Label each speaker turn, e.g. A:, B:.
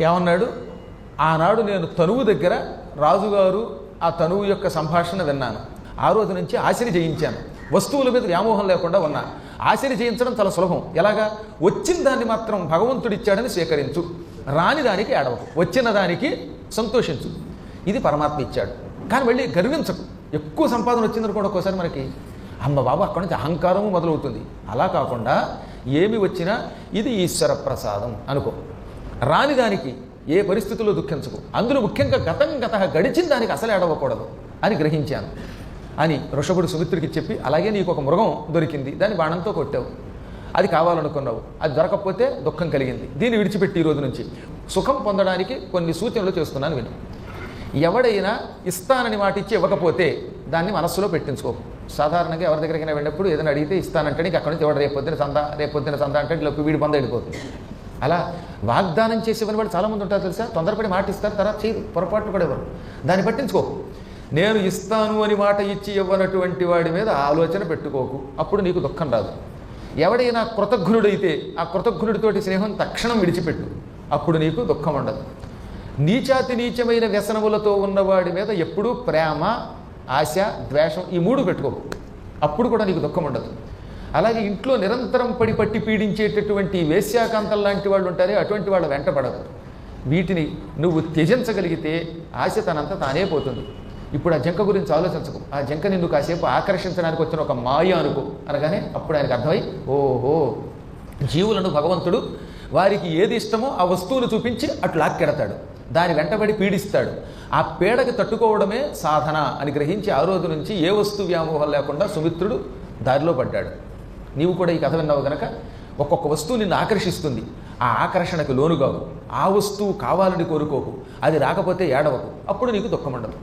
A: ఏమన్నాడు? ఆనాడు నేను తనువు దగ్గర రాజుగారు ఆ తనువు యొక్క సంభాషణ విన్నాను. ఆ రోజు నుంచి ఆశని జయించాను. వస్తువుల మీద వ్యామోహం లేకుండా ఉన్నా. ఆశని జయించడం చాలా సులభం. ఎలాగా? వచ్చిన దాన్ని మాత్రం భగవంతుడిచ్చాడని స్వీకరించు. రాని దానికి ఏడవకు. వచ్చిన దానికి సంతోషించు. ఇది పరమాత్మ ఇచ్చాడు. కానీ మళ్ళీ గర్వించకు. ఎక్కువ సంపాదన వచ్చిందనుకోండి ఒక్కోసారి మనకి. అమ్మ బాబు అక్కడి నుంచి అహంకారము మొదలవుతుంది. అలా కాకుండా ఏమి వచ్చినా ఇది ఈశ్వర ప్రసాదం అనుకో. రాని దానికి ఏ పరిస్థితుల్లో దుఃఖించకు. అందులో ముఖ్యంగా గతం గత గడిచిన దానికి అసలు ఏడవకూడదు అని గ్రహించాను. అని ఋషభుడు సుమిత్రుడికి చెప్పి అలాగే నీకు ఒక మృగం దొరికింది దాన్ని బాణంతో కొట్టావు. అది కావాలనుకున్నావు. అది దొరకకపోతే దుఃఖం కలిగింది. దీన్ని విడిచిపెట్టి ఈ రోజు నుంచి. సుఖం పొందడానికి కొన్ని సూచనలు చేస్తున్నాను విను. ఎవడైనా ఇస్తానని మాట ఇచ్చి ఇవ్వకపోతే దాన్ని మనస్సులో పెట్టించుకో. సాధారణంగా ఎవరి దగ్గరికైనా వెళ్ళినప్పుడు ఏదైనా అడిగితే ఇస్తానంటే నీకు అక్కడి నుంచి ఎవడ రేపు పొద్దున సందా రేపు పొద్దున సందా అంటే ఇట్లా వీడి పొంద వెళ్ళిపోతుంది. అలా వాగ్దానం చేసేవని వాళ్ళు చాలామంది ఉంటారు తెలుసా? తొందరపడి మాట ఇస్తారు తర్వాత చేయరు పొరపాట్లు కూడా ఇవ్వరు. దాన్ని పట్టించుకో. నేను ఇస్తాను అని మాట ఇచ్చి ఇవ్వనటువంటి వాడి మీద ఆలోచన పెట్టుకోకు. అప్పుడు నీకు దుఃఖం రాదు. ఎవడైనా కృతజ్ఞుడైతే ఆ కృతజ్ఞుడితోటి స్నేహం తక్షణం విడిచిపెట్టు. అప్పుడు నీకు దుఃఖం ఉండదు. నీచాతి నీచమైన వ్యసనములతో ఉన్నవాడి మీద ఎప్పుడూ ప్రేమ ఆశ ద్వేషం ఈ మూడు పెట్టుకోకు. అప్పుడు కూడా నీకు దుఃఖం ఉండదు. అలాగే ఇంట్లో నిరంతరం పడి పట్టి పీడించేటటువంటి వేశ్యాకాంతం లాంటి వాళ్ళు ఉంటారే అటువంటి వాళ్ళ వెంటపడదు వీటిని నువ్వు త్యజించగలిగితే ఆశ తనంత తానే పోతుంది. ఇప్పుడు ఆ జంక గురించి ఆలోచించకు. ఆ జంక నిన్ను కాసేపు ఆకర్షించడానికి వచ్చిన ఒక మాయ అనుకో. అనగానే అప్పుడు ఆయనకు అర్థమై ఓహో జీవులను భగవంతుడు వారికి ఏది ఇష్టమో ఆ వస్తువును చూపించి అటు లాక్కెడతాడు. దాని వెంటబడి పీడిస్తాడు. ఆ పీడకి తట్టుకోవడమే సాధన అని గ్రహించి ఆ రోజు నుంచి ఏ వస్తు వ్యామోహం లేకుండా సుమిత్రుడు దారిలో పడ్డాడు. నీవు కూడా ఈ కథ విన్నావు గనక ఒక్కొక్క వస్తువు నిన్ను ఆకర్షిస్తుంది. ఆ ఆకర్షణకు లోనుగావు ఆ వస్తువు కావాలని కోరుకోకు. అది రాకపోతే ఏడవకు. అప్పుడు నీకు దుఃఖం ఉండదు